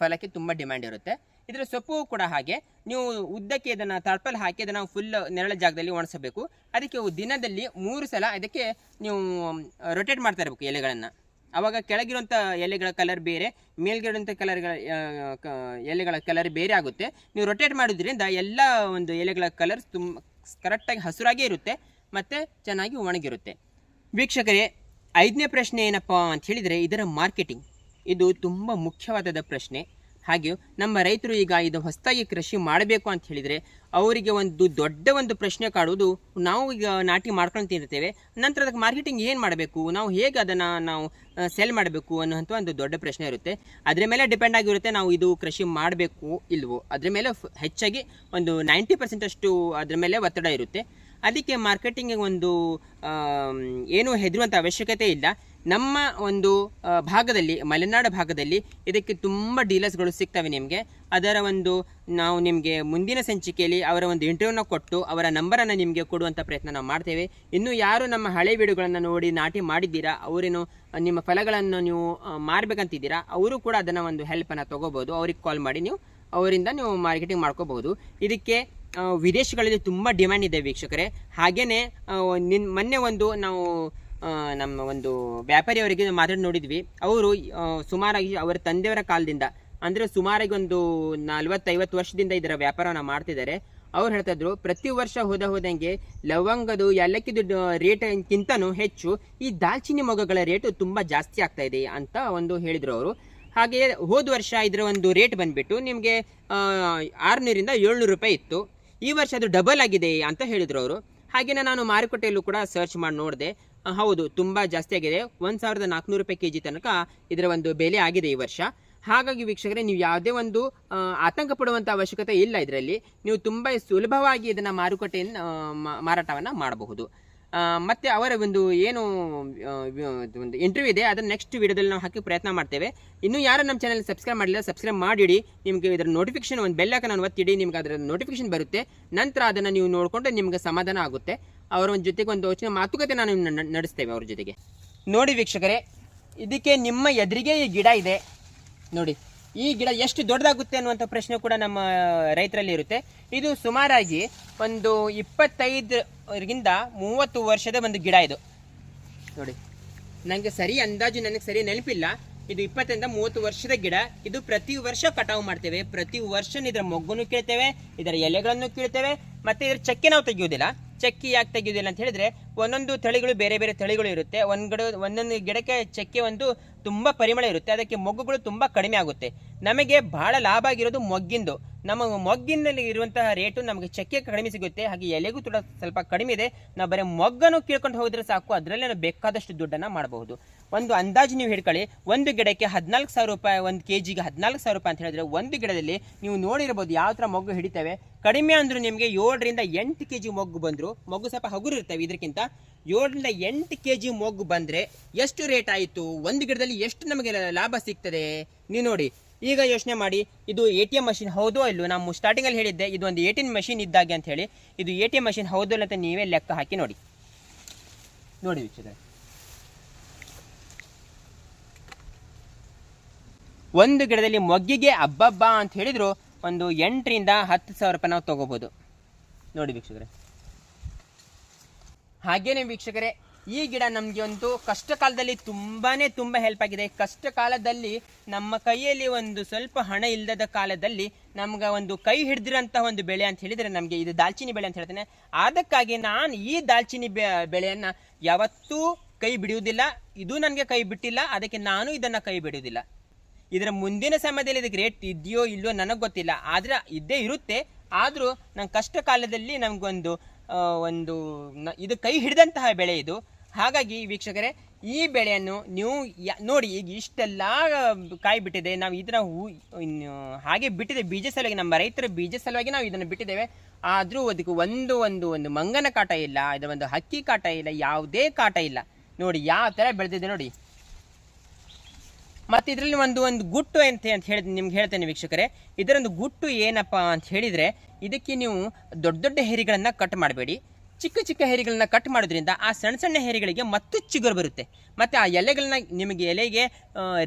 ಫಲಕ್ಕೆ ತುಂಬ ಡಿಮ್ಯಾಂಡ್ ಇರುತ್ತೆ. ಇದರ ಸೊಪ್ಪು ಕೂಡ ಹಾಗೆ. ನೀವು ಉದ್ದಕ್ಕೆ ಇದನ್ನು ತಳಪಲ್ಲಿ ಹಾಕಿ ಅದನ್ನು ಫುಲ್ ನೆರಳ ಜಾಗದಲ್ಲಿ ಒಣಸಬೇಕು ಅದಕ್ಕೆ ದಿನದಲ್ಲಿ ಮೂರು ಸಲ ಅದಕ್ಕೆ ನೀವು ರೊಟೇಟ್ ಮಾಡ್ತಾ ಇರಬೇಕು ಎಲೆಗಳನ್ನು. ಆವಾಗ ಕೆಳಗಿರುವಂಥ ಎಲೆಗಳ ಕಲರ್ ಬೇರೆ ಮೇಲ್ಗಿರುವಂಥ ಕಲರ್ಗಳ ಎಲೆಗಳ ಕಲರ್ ಬೇರೆ ಆಗುತ್ತೆ. ನೀವು ರೊಟೇಟ್ ಮಾಡೋದ್ರಿಂದ ಎಲ್ಲ ಒಂದು ಎಲೆಗಳ ಕಲರ್ ತುಂಬ ಕರೆಕ್ಟಾಗಿ ಹಸುರಾಗೇ ಇರುತ್ತೆ, ಮತ್ತು ಚೆನ್ನಾಗಿ ಒಣಗಿರುತ್ತೆ. ವೀಕ್ಷಕರೇ ಐದನೇ ಪ್ರಶ್ನೆ ಏನಪ್ಪ ಅಂತ ಹೇಳಿದರೆ ಇದರ ಮಾರ್ಕೆಟಿಂಗ್. ಇದು ತುಂಬ ಮುಖ್ಯವಾದ ಪ್ರಶ್ನೆ. ಹಾಗೆಯೂ ನಮ್ಮ ರೈತರು ಈಗ ಇದು ಹೊಸದಾಗಿ ಕೃಷಿ ಮಾಡಬೇಕು ಅಂತ ಹೇಳಿದರೆ ಅವರಿಗೆ ಒಂದು ದೊಡ್ಡ ಒಂದು ಪ್ರಶ್ನೆ ಕಾಡುವುದು, ನಾವು ಈಗ ನಾಟಿ ಮಾಡ್ಕೊಂಡು ತಿಂತಿರ್ತೇವೆ ನಂತರ ಅದಕ್ಕೆ ಮಾರ್ಕೆಟಿಂಗ್ ಏನು ಮಾಡಬೇಕು, ನಾವು ಹೇಗೆ ಅದನ್ನು ನಾವು ಸೆಲ್ ಮಾಡಬೇಕು ಅನ್ನೋಂಥ ಒಂದು ದೊಡ್ಡ ಪ್ರಶ್ನೆ ಇರುತ್ತೆ. ಅದರ ಮೇಲೆ ಡಿಪೆಂಡ್ ಆಗಿರುತ್ತೆ ನಾವು ಇದು ಕೃಷಿ ಮಾಡಬೇಕು ಇಲ್ವೋ. ಅದರ ಮೇಲೆ ಹೆಚ್ಚಾಗಿ ಒಂದು ನೈಂಟಿ ಪರ್ಸೆಂಟಷ್ಟು ಅದ್ರ ಮೇಲೆ ಒತ್ತಡ ಇರುತ್ತೆ. ಅದಕ್ಕೆ ಮಾರ್ಕೆಟಿಂಗ್ ಒಂದು ಏನು ಹೆದರುವಂಥ ಅವಶ್ಯಕತೆ ಇಲ್ಲ. ನಮ್ಮ ಒಂದು ಭಾಗದಲ್ಲಿ, ಮಲೆನಾಡು ಭಾಗದಲ್ಲಿ ಇದಕ್ಕೆ ತುಂಬ ಡೀಲರ್ಸ್ಗಳು ಸಿಗ್ತವೆ ನಿಮಗೆ. ಅದರ ಒಂದು, ನಾವು ನಿಮಗೆ ಮುಂದಿನ ಸಂಚಿಕೆಯಲ್ಲಿ ಅವರ ಒಂದು ಇಂಟರ್ವ್ಯೂನ ಕೊಟ್ಟು ಅವರ ನಂಬರನ್ನು ನಿಮಗೆ ಕೊಡುವಂಥ ಪ್ರಯತ್ನ ನಾವು ಮಾಡ್ತೇವೆ. ಇನ್ನು ಯಾರು ನಮ್ಮ ಹಳೆ ವಿಡಿಯೋಗಳನ್ನು ನೋಡಿ ನಾಟಿ ಮಾಡಿದ್ದೀರಾ, ಅವರೇನು, ನಿಮ್ಮ ಫಲಗಳನ್ನು ನೀವು ಮಾರಬೇಕಂತಿದ್ದೀರಾ, ಅವರು ಕೂಡ ಅದನ್ನು ಒಂದು ಹೆಲ್ಪನ್ನು ತೊಗೋಬೋದು. ಅವ್ರಿಗೆ ಕಾಲ್ ಮಾಡಿ ನೀವು, ಅವರಿಂದ ನೀವು ಮಾರ್ಕೆಟಿಂಗ್ ಮಾಡ್ಕೋಬಹುದು. ಇದಕ್ಕೆ ವಿದೇಶಗಳಲ್ಲಿ ತುಂಬ ಡಿಮ್ಯಾಂಡ್ ಇದೆ ವೀಕ್ಷಕರೇ. ಹಾಗೇನೆ ನಿನ್ನ ನಿನ್, ಮೊನ್ನೆ ಒಂದು ನಾವು ನಮ್ಮ ಒಂದು ವ್ಯಾಪಾರಿಯವರಿಗೆ ಮಾತಾಡಿ ನೋಡಿದ್ವಿ. ಅವರು ಸುಮಾರಾಗಿ ಅವರ ತಂದೆಯವರ ಕಾಲದಿಂದ, ಅಂದರೆ ಸುಮಾರಾಗಿ ಒಂದು ನಲ್ವತ್ತೈವತ್ತು ವರ್ಷದಿಂದ ಇದರ ವ್ಯಾಪಾರವನ್ನು ಮಾಡ್ತಿದ್ದಾರೆ. ಅವ್ರು ಹೇಳ್ತಾ ಇದ್ರು, ಪ್ರತಿ ವರ್ಷ ಹೋದ ಹೋದಂಗೆ ಲವಂಗದು ಏಲಕ್ಕಿದು ರೇಟ್ಗಿಂತನೂ ಹೆಚ್ಚು. ಈ ದಾಲ್ಚಿನ್ನಿ ಮೊಗಗಳ ರೇಟು ತುಂಬ ಜಾಸ್ತಿ ಆಗ್ತಾ ಇದೆ ಅಂತ ಒಂದು ಹೇಳಿದರು ಅವರು. ಹಾಗೆಯೇ ಹೋದ ವರ್ಷ ಇದರ ಒಂದು ರೇಟ್ ಬಂದ್ಬಿಟ್ಟು ನಿಮಗೆ ಆರುನೂರಿಂದ ಏಳ್ನೂರು ರೂಪಾಯಿ ಇತ್ತು. ಈ ವರ್ಷ ಅದು ಡಬಲ್ ಆಗಿದೆ ಅಂತ ಹೇಳಿದರು ಅವರು. ಹಾಗೆಯೇ ನಾನು ಮಾರುಕಟ್ಟೆಯಲ್ಲೂ ಕೂಡ ಸರ್ಚ್ ಮಾಡಿ ನೋಡಿದೆ. ಹೌದು, ತುಂಬ ಜಾಸ್ತಿ ಆಗಿದೆ. ಒಂದು ಸಾವಿರದ ನಾಲ್ಕುನೂರು ರೂಪಾಯಿ ಕೆ ಜಿ ತನಕ ಇದರ ಒಂದು ಬೆಲೆ ಆಗಿದೆ ಈ ವರ್ಷ. ಹಾಗಾಗಿ ವೀಕ್ಷಕರೇ, ನೀವು ಯಾವುದೇ ಒಂದು ಆತಂಕ ಪಡುವಂಥ ಅವಶ್ಯಕತೆ ಇಲ್ಲ ಇದರಲ್ಲಿ. ನೀವು ತುಂಬ ಸುಲಭವಾಗಿ ಇದನ್ನು ಮಾರುಕಟ್ಟೆಯನ್ನು ಮಾರಾಟವನ್ನು ಮಾಡಬಹುದು. ಮತ್ತೆ ಅವರ ಒಂದು ಏನು ಒಂದು ಇಂಟರ್ವ್ಯೂ ಇದೆ, ಅದನ್ನು ನೆಕ್ಸ್ಟ್ ವಿಡಿಯೋದಲ್ಲಿ ನಾವು ಹಾಕಿ ಪ್ರಯತ್ನ ಮಾಡ್ತೇವೆ. ಇನ್ನೂ ಯಾರು ನಮ್ಮ ಚಾನಲ್ ಸಬ್ಸ್ಕ್ರೈಬ್ ಮಾಡಿಲ್ಲ ಸಬ್ಸ್ಕ್ರೈಬ್ ಮಾಡಿಡಿ. ನಿಮಗೆ ಇದರ ನೋಟಿಫಿಕೇಶನ್ ಒಂದು ಬೆಲ್ಲಕ್ಕೆ ನಾನು ಒತ್ತಿಡಿ, ನಿಮ್ಗೆ ಅದರ ನೋಟಿಫಿಕೇಶನ್ ಬರುತ್ತೆ. ನಂತರ ಅದನ್ನು ನೀವು ನೋಡಿಕೊಂಡು ನಿಮ್ಗೆ ಸಮಾಧಾನ ಆಗುತ್ತೆ. ಅವರ ಒಂದು ಜೊತೆಗೆ ಒಂದು ಯೋಚನೆ, ಮಾತುಕತೆ ನಾನು ನಡೆಸ್ತೇವೆ ಅವ್ರ ಜೊತೆಗೆ. ನೋಡಿ ವೀಕ್ಷಕರೇ, ಇದಕ್ಕೆ ನಿಮ್ಮ ಎದುರಿಗೆ ಈ ಗಿಡ ಇದೆ. ನೋಡಿ. ಈ ಗಿಡ ಎಷ್ಟು ದೊಡ್ಡದಾಗುತ್ತೆ ಅನ್ನುವಂಥ ಪ್ರಶ್ನೆ ಕೂಡ ನಮ್ಮ ರೈತರಲ್ಲಿ ಇರುತ್ತೆ. ಇದು ಸುಮಾರಾಗಿ ಒಂದು ಇಪ್ಪತ್ತೈದರಿಂದ ಮೂವತ್ತು ವರ್ಷದ ಒಂದು ಗಿಡ ಇದು. ನೋಡಿ. ನನಗೆ ಸರಿ ಅಂದಾಜು ನನಗೆ ಸರಿ ನೆನಪಿಲ್ಲ. ಇದು ಇಪ್ಪತ್ತರಿಂದ ಮೂವತ್ತು ವರ್ಷದ ಗಿಡ. ಇದು ಪ್ರತಿ ವರ್ಷ ಕಟಾವು ಮಾಡ್ತೇವೆ. ಪ್ರತಿ ವರ್ಷ ಇದರ ಮೊಗ್ಗನ್ನು ಕೀಳ್ತೇವೆ, ಇದರ ಎಲೆಗಳನ್ನು ಕೀಳ್ತೇವೆ, ಮತ್ತೆ ಇದರ ಚಕ್ಕೆ ನಾವು ತೆಗೆಯೋದಿಲ್ಲ ಚಕ್ಕಿ ಯಾಕೆ ತೆಗೆಯೋದಿಲ್ಲ ಅಂತ ಹೇಳಿದ್ರೆ ಒಂದೊಂದು ತಳಿಗಳು, ಬೇರೆ ಬೇರೆ ತಳಿಗಳು ಇರುತ್ತೆ. ಒಂದು ಗಿಡ, ಒಂದೊಂದು ಗಿಡಕ್ಕೆ ಚಕ್ಕೆ ಒಂದು ತುಂಬ ಪರಿಮಳ ಇರುತ್ತೆ. ಅದಕ್ಕೆ ಮೊಗ್ಗುಗಳು ತುಂಬಾ ಕಡಿಮೆ ಆಗುತ್ತೆ. ನಮಗೆ ಬಹಳ ಲಾಭ ಆಗಿರೋದು ಮೊಗ್ಗಿಂದು. ನಮ್ಮ ಮೊಗ್ಗಿನಲ್ಲಿ ಇರುವಂತಹ ರೇಟು ನಮಗೆ ಚಕ್ಕೆ ಕಡಿಮೆ ಸಿಗುತ್ತೆ, ಹಾಗೆ ಎಲೆಗೂ ಕೂಡ ಸ್ವಲ್ಪ ಕಡಿಮೆ ಇದೆ. ನಾವು ಬರೀ ಮೊಗ್ಗನ್ನು ಕೀಳ್ಕೊಂಡು ಹೋಗಿದ್ರೆ ಸಾಕು, ಅದರಲ್ಲಿ ನಾವು ಬೇಕಾದಷ್ಟು ದುಡ್ಡನ್ನು ಮಾಡಬಹುದು. ಒಂದು ಅಂದಾಜು ನೀವು ಹಿಡ್ಕೊಳ್ಳಿ ಒಂದು ಗಿಡಕ್ಕೆ ಹದಿನಾಲ್ಕು ಸಾವಿರ ರೂಪಾಯಿ, ಒಂದು ಕೆ ಜಿಗೆ ಹದಿನಾಲ್ಕು ಸಾವಿರ ರೂಪಾಯಿ ಅಂತ ಹೇಳಿದ್ರೆ ಒಂದು ಗಿಡದಲ್ಲಿ ನೀವು ನೋಡಿರ್ಬೋದು ಯಾವ ಥರ ಮೊಗ್ಗು ಹಿಡಿತೇವೆ. ಕಡಿಮೆ ಅಂದರೂ ನಿಮಗೆ ಏಳರಿಂದ ಎಂಟು ಕೆ ಜಿ ಮೊಗ್ಗು ಬಂದರು, ಮೊಗ್ಗು ಸ್ವಲ್ಪ ಹಗುರು ಇರ್ತವೆ ಇದಕ್ಕಿಂತ ಏಳರಿಂದ ಎಂಟು ಕೆ ಜಿ ಮೊಗ್ಗು ಬಂದರೆ ಎಷ್ಟು ರೇಟ್ ಆಯಿತು? ಒಂದು ಗಿಡದಲ್ಲಿ ಎಷ್ಟು ನಮಗೆ ಲಾಭ ಸಿಗ್ತದೆ? ನೀವು ನೋಡಿ. ಈಗ ಯೋಚನೆ ಮಾಡಿ, ಇದು ಎ ಟಿ ಎಂ ಮಷಿನ್ ಹೌದೋ ಇಲ್ಲೋ ನಾವು ಸ್ಟಾರ್ಟಿಂಗಲ್ಲಿ ಹೇಳಿದ್ದೆ ಇದು ಒಂದು ಎ ಟಿ ಎಂ ಮಷಿನ್ ಇದ್ದಾಗೆ ಅಂತ ಹೇಳಿ, ಇದು ಎ ಟಿ ಎಂ ಮಷಿನ್ ಹೌದು ಅಂತ ನೀವೇ ಲೆಕ್ಕ ಹಾಕಿ ನೋಡಿ. ನೋಡಿ ವೀಕ್ಷಕರೇ. ಒಂದು ಗಿಡದಲ್ಲಿ ಮೊಗ್ಗಿಗೆ ಅಬ್ಬಬ್ಬ ಅಂತ ಹೇಳಿದ್ರು, ಒಂದು ಎಂಟರಿಂದ ಹತ್ತು ಸಾವಿರ ರೂಪಾಯಿ ನಾವು ತಗೋಬೋದು. ನೋಡಿ ವೀಕ್ಷಕರೇ. ಹಾಗೇನೆ ವೀಕ್ಷಕರೇ ಈ ಗಿಡ ನಮಗೆ ಒಂದು ಕಷ್ಟ ಕಾಲದಲ್ಲಿ ತುಂಬಾನೇ ತುಂಬ ಹೆಲ್ಪ್ ಆಗಿದೆ. ಕಷ್ಟ ಕಾಲದಲ್ಲಿ ನಮ್ಮ ಕೈಯಲ್ಲಿ ಒಂದು ಸ್ವಲ್ಪ ಹಣ ಇಲ್ಲದ ಕಾಲದಲ್ಲಿ ನಮ್ಗೆ ಒಂದು ಕೈ ಹಿಡಿದಿರೋಂತಹ ಒಂದು ಬೆಳೆ ಅಂತ ಹೇಳಿದರೆ ನಮಗೆ ಇದು ದಾಲ್ಚಿನ್ನಿ ಬೆಳೆ ಅಂತ ಹೇಳ್ತೇನೆ. ಅದಕ್ಕಾಗಿ ನಾನು ಈ ದಾಲ್ಚಿನ್ನಿ ಬೆ, ಬೆಳೆಯನ್ನು ಯಾವತ್ತೂ ಕೈ ಬಿಡುವುದಿಲ್ಲ. ಇದು ನನಗೆ ಕೈ ಬಿಟ್ಟಿಲ್ಲ. ಅದಕ್ಕೆ ನಾನು ಇದನ್ನು ಕೈ ಬಿಡುವುದಿಲ್ಲ. ಇದರ ಮುಂದಿನ ಸಮಯದಲ್ಲಿ ಇದಕ್ಕೆ ರೇಟ್ ಇದೆಯೋ ಇಲ್ಲೋ ನನಗೆ ಗೊತ್ತಿಲ್ಲ. ಆದರೆ ಇದ್ದೇ ಇರುತ್ತೆ. ಆದರೂ ನಂಗೆ ಕಷ್ಟ ಕಾಲದಲ್ಲಿ ನಮಗೊಂದು ಒಂದು ಇದು ಕೈ ಹಿಡಿದಂತಹ ಬೆಳೆ ಇದು. ಹಾಗಾಗಿ ವೀಕ್ಷಕರೇ, ಈ ಬೆಳೆಯನ್ನು ನೀವು ನೋಡಿ, ಈಗ ಇಷ್ಟೆಲ್ಲ ಕಾಯಿ ಬಿಟ್ಟಿದೆ ನಾವು ಇದನ್ನ ಹೂ ಹಾಗೆ ಬಿಟ್ಟಿದೆ. ಬೀಜ ಸಲುವಾಗಿ ನಮ್ಮ ರೈತರ ಬೀಜ ಸಲುವಾಗಿ ನಾವು ಇದನ್ನು ಬಿಟ್ಟಿದ್ದೇವೆ. ಆದರೂ ಅದಕ್ಕೆ ಒಂದು ಒಂದು ಒಂದು ಮಂಗನ ಕಾಟ ಇಲ್ಲ ಇದರ ಒಂದು ಹಕ್ಕಿ ಕಾಟ ಇಲ್ಲ, ಯಾವುದೇ ಕಾಟ ಇಲ್ಲ. ನೋಡಿ, ಯಾವ ಥರ ಬೆಳೆದಿದೆ ನೋಡಿ. ಮತ್ತು ಇದರಲ್ಲಿ ಒಂದು ಒಂದು ಗುಟ್ಟು ಅಂತ ಅಂತ ಹೇಳಿ, ನಿಮ್ಗೆ ಹೇಳ್ತೇನೆ ವೀಕ್ಷಕರೇ. ಇದರೊಂದು ಗುಟ್ಟು ಏನಪ್ಪ ಅಂತ ಹೇಳಿದರೆ, ಇದಕ್ಕೆ ನೀವು ದೊಡ್ಡ ದೊಡ್ಡ ಹೆರಿಗಳನ್ನು ಕಟ್ ಮಾಡಬೇಡಿ. ಚಿಕ್ಕ ಚಿಕ್ಕ ಹೇರಿಗಳನ್ನ ಕಟ್ ಮಾಡೋದ್ರಿಂದ ಆ ಸಣ್ಣ ಸಣ್ಣ ಹೆರಿಗಳಿಗೆ ಮತ್ತು ಚಿಗುರು ಬರುತ್ತೆ. ಮತ್ತು ಆ ಎಲೆಗಳನ್ನ ನಿಮಗೆ ಎಲೆಗೆ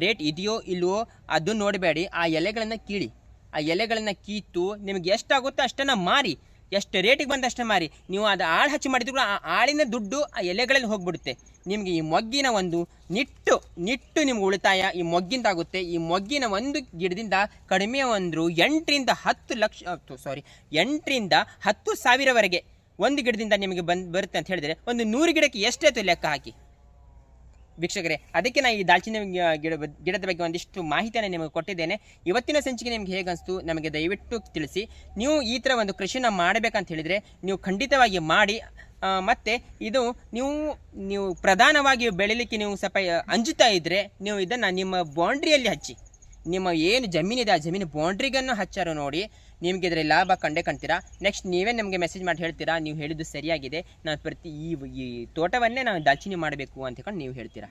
ರೇಟ್ ಇದೆಯೋ ಇಲ್ವೋ ಅದು ನೋಡಬೇಡಿ. ಆ ಎಲೆಗಳನ್ನು ಕೀಳಿ. ಆ ಎಲೆಗಳನ್ನು ಕೀತು, ನಿಮಗೆ ಎಷ್ಟಾಗುತ್ತೋ ಅಷ್ಟನ್ನು ಮಾರಿ. ಎಷ್ಟು ರೇಟಿಗೆ ಬಂದಷ್ಟೇ ಮಾರಿ. ನೀವು ಅದು ಆಳು ಹಚ್ಚಿ ಮಾಡಿದ್ರು ಆ ಆಳಿನ ದುಡ್ಡು ಆ ಎಲೆಗಳಲ್ಲಿ ಹೋಗ್ಬಿಡುತ್ತೆ. ನಿಮಗೆ ಈ ಮೊಗ್ಗಿನ ಒಂದು ನಿಟ್ಟು ನಿಟ್ಟು ನಿಮ್ಗೆ ಉಳಿತಾಯ. ಈ ಮೊಗ್ಗಿಂದಾಗುತ್ತೆ ಈ ಮೊಗ್ಗಿನ ಒಂದು ಗಿಡದಿಂದ ಕಡಿಮೆ ಒಂದು ಎಂಟರಿಂದ ಹತ್ತು ಲಕ್ಷ ಸಾರಿ ಎಂಟರಿಂದ ಹತ್ತು ಸಾವಿರವರೆಗೆ ಒಂದು ಗಿಡದಿಂದ ನಿಮಗೆ ಬಂದು ಬರುತ್ತೆ ಅಂತ ಹೇಳಿದರೆ ಒಂದು ನೂರು ಗಿಡಕ್ಕೆ ಎಷ್ಟಾಯ್ತು ಲೆಕ್ಕ ಹಾಕಿ. ವೀಕ್ಷಕರೇ, ಅದಕ್ಕೆ ನಾನು ಈ ದಾಲ್ಚಿನ್ನಿ ಗಿಡ ಗಿಡದ ಬಗ್ಗೆ ಒಂದಿಷ್ಟು ಮಾಹಿತಿಯನ್ನು ನಿಮಗೆ ಕೊಟ್ಟಿದ್ದೇನೆ. ಇವತ್ತಿನ ಸಂಚಿಕೆ ನಿಮಗೆ ಹೇಗೆ ಅನಿಸ್ತು ನಮಗೆ ದಯವಿಟ್ಟು ತಿಳಿಸಿ. ನೀವು ಈ ಥರ ಒಂದು ಕೃಷಿನ ಮಾಡಬೇಕಂತ ಹೇಳಿದರೆ ನೀವು ಖಂಡಿತವಾಗಿ ಮಾಡಿ. ಮತ್ತೆ ಇದು ನೀವು ನೀವು ಪ್ರಧಾನವಾಗಿ ಬೆಳಿಲಿಕ್ಕೆ ನೀವು ಸ್ವಲ್ಪ ಅಂಜುತ್ತಾ ಇದ್ದರೆ ನೀವು ಇದನ್ನು ನಿಮ್ಮ ಬೌಂಡ್ರಿಯಲ್ಲಿ ಹಚ್ಚಿ. ನಿಮ್ಮ ಏನು ಜಮೀನಿದೆ ಆ ಜಮೀನು ಬೌಂಡ್ರಿಗನ್ನು ಹಚ್ಚಾರು ನೋಡಿ. ನಿಮಗೆ ಇದರ ಲಾಭ ಕಂಡೇ ಕಾಣ್ತೀರಾ ನೆಕ್ಸ್ಟ್ ನೀವೇ ನಮಗೆ ಮೆಸೇಜ್ ಮಾಡಿ ಹೇಳ್ತೀರಾ? ನೀವು ಹೇಳಿದ್ದು ಸರಿಯಾಗಿದೆ. ನಾನು ಪ್ರತಿ ಈ ತೋಟವನ್ನೇ ನಾನು ದಾಲ್ಚಿನ್ನಿ ಮಾಡಬೇಕು ಅಂತ ಹೇಳ್ಕೊಂಡು ನೀವು ಹೇಳ್ತೀರಾ?